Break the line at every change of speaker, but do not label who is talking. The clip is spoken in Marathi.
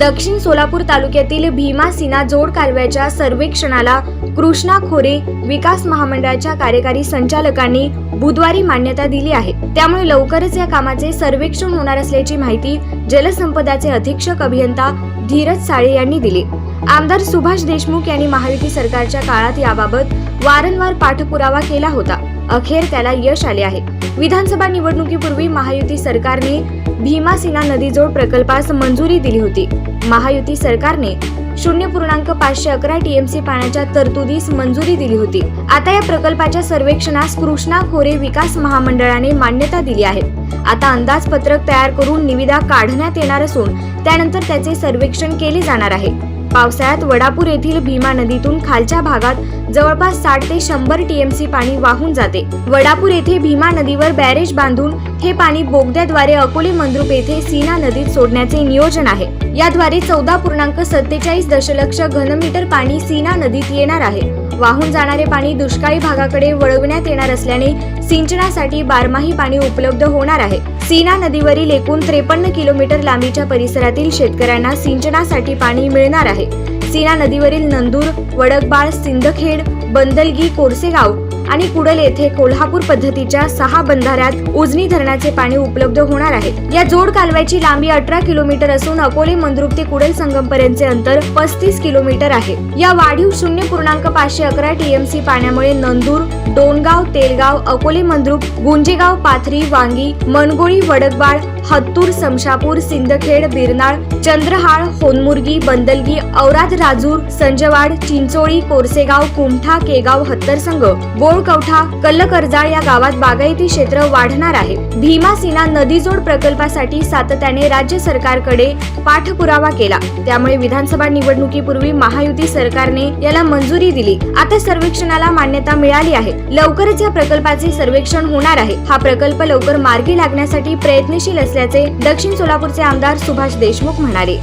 दक्षिण सोलापूर तालुक्यातील भीमा सिना जोड कालव्याच्या सर्वेक्षणाला कृष्णा खोरे विकास महामंडळाच्या कार्यकारी संचालकांनी बुधवारी मान्यता दिली आहे. त्यामुळे लवकरच या कामाचे सर्वेक्षण होणार असल्याची माहिती जलसंपदाचे अधीक्षक अभियंता धीरज साळे यांनी दिली. आमदार सुभाष देशमुख यांनी महायुती सरकारच्या काळात याबाबत वारंवार पाठपुरावा केला होता. अखेर त्याला यश आले आहे. विधानसभा निवडणुकीपूर्वी महायुती सरकारने भीमासिना नदीजोड प्रकल्पास मंजुरी दिली होती. महायुती सरकारने शून्य पूर्णांक पाचशे अकरा टीएमसी पाण्याच्या तरतुदीस मंजुरी दिली होती. आता या प्रकल्पाच्या सर्वेक्षणास कृष्णा खोरे विकास महामंडळाने मान्यता दिली आहे. आता अंदाजपत्रक तयार करून निविदा काढण्यात येणार असून त्यानंतर त्याचे सर्वेक्षण केले जाणार आहे. पावसाळ्यात वडापूर येथील भीमा नदीतून खालच्या भागात जवळपास साठ ते शंभर टीएमसी पाणी वाहून जाते. वडापूर येथे भीमा नदीवर बॅरेज बांधून हे पाणी बोगद्याद्वारे अकोले मंद्रुप येथे सीना नदीत सोडण्याचे नियोजन आहे. याद्वारे चौदा पूर्णांक सत्तेचाळीस दशलक्ष घनमीटर पाणी सीना नदीत येणार आहे. वाहून जाणारे पाणी दुष्काळी भागाकडे वळवण्यात येणार असल्याने सिंचनासाठी बारमाही पाणी उपलब्ध होणार आहे. सीना नदीवरील एकूण त्रेपन्न किलोमीटर लांबीच्या परिसरातील शेतकऱ्यांना सिंचनासाठी पाणी मिळणार आहे. सीना नदीवरील नंदूर वडकबाळ सिंदखेड बंदलगी कोरसेगाव आणि कुडल येथे कोल्हापूर पद्धतीच्या सहा बंधाऱ्यात उजनी धरणाचे पाणी उपलब्ध होणार आहे. या जोड कालव्याची लांबी अठरा किलोमीटर असून अकोले मंद्रुप ते कुडल संगम पर्यंतचे अंतर पस्तीस किलोमीटर आहे. या वाढीव शून्य पूर्णांक पाचशे अकरा टीएमसी पाण्यामुळे नंदूर डोणगाव तेलगाव अकोले मंद्रुप गुंजेगाव पाथरी वांगी मनगोळी वडकबाळ हत्तूर समशापूर सिंदखेड बिरनाळ चंद्रहाळ होनमुर्गी बंदलगी औराद राजूर संजवाड चिंचोळी कोरसेगाव कुमठा केगाव हत्तरसंग गोळकवठा कल्लकर्जाळ या गावात बागायती क्षेत्र वाढणार आहे. भीमा सीना नदीजोड प्रकल्पासाठी सातत्याने राज्य सरकारकडे पाठपुरावा केला. त्यामुळे विधानसभा निवडणुकीपूर्वी महायुती सरकारने याला मंजुरी दिली. आता सर्वेक्षणाला मान्यता मिळाली आहे. लवकरच या प्रकल्पाचे सर्वेक्षण होणार आहे. हा प्रकल्प लवकर मार्गी लागण्यासाठी प्रयत्नशील असल्याचे दक्षिण सोलापूरचे आमदार सुभाष देशमुख म्हणाले.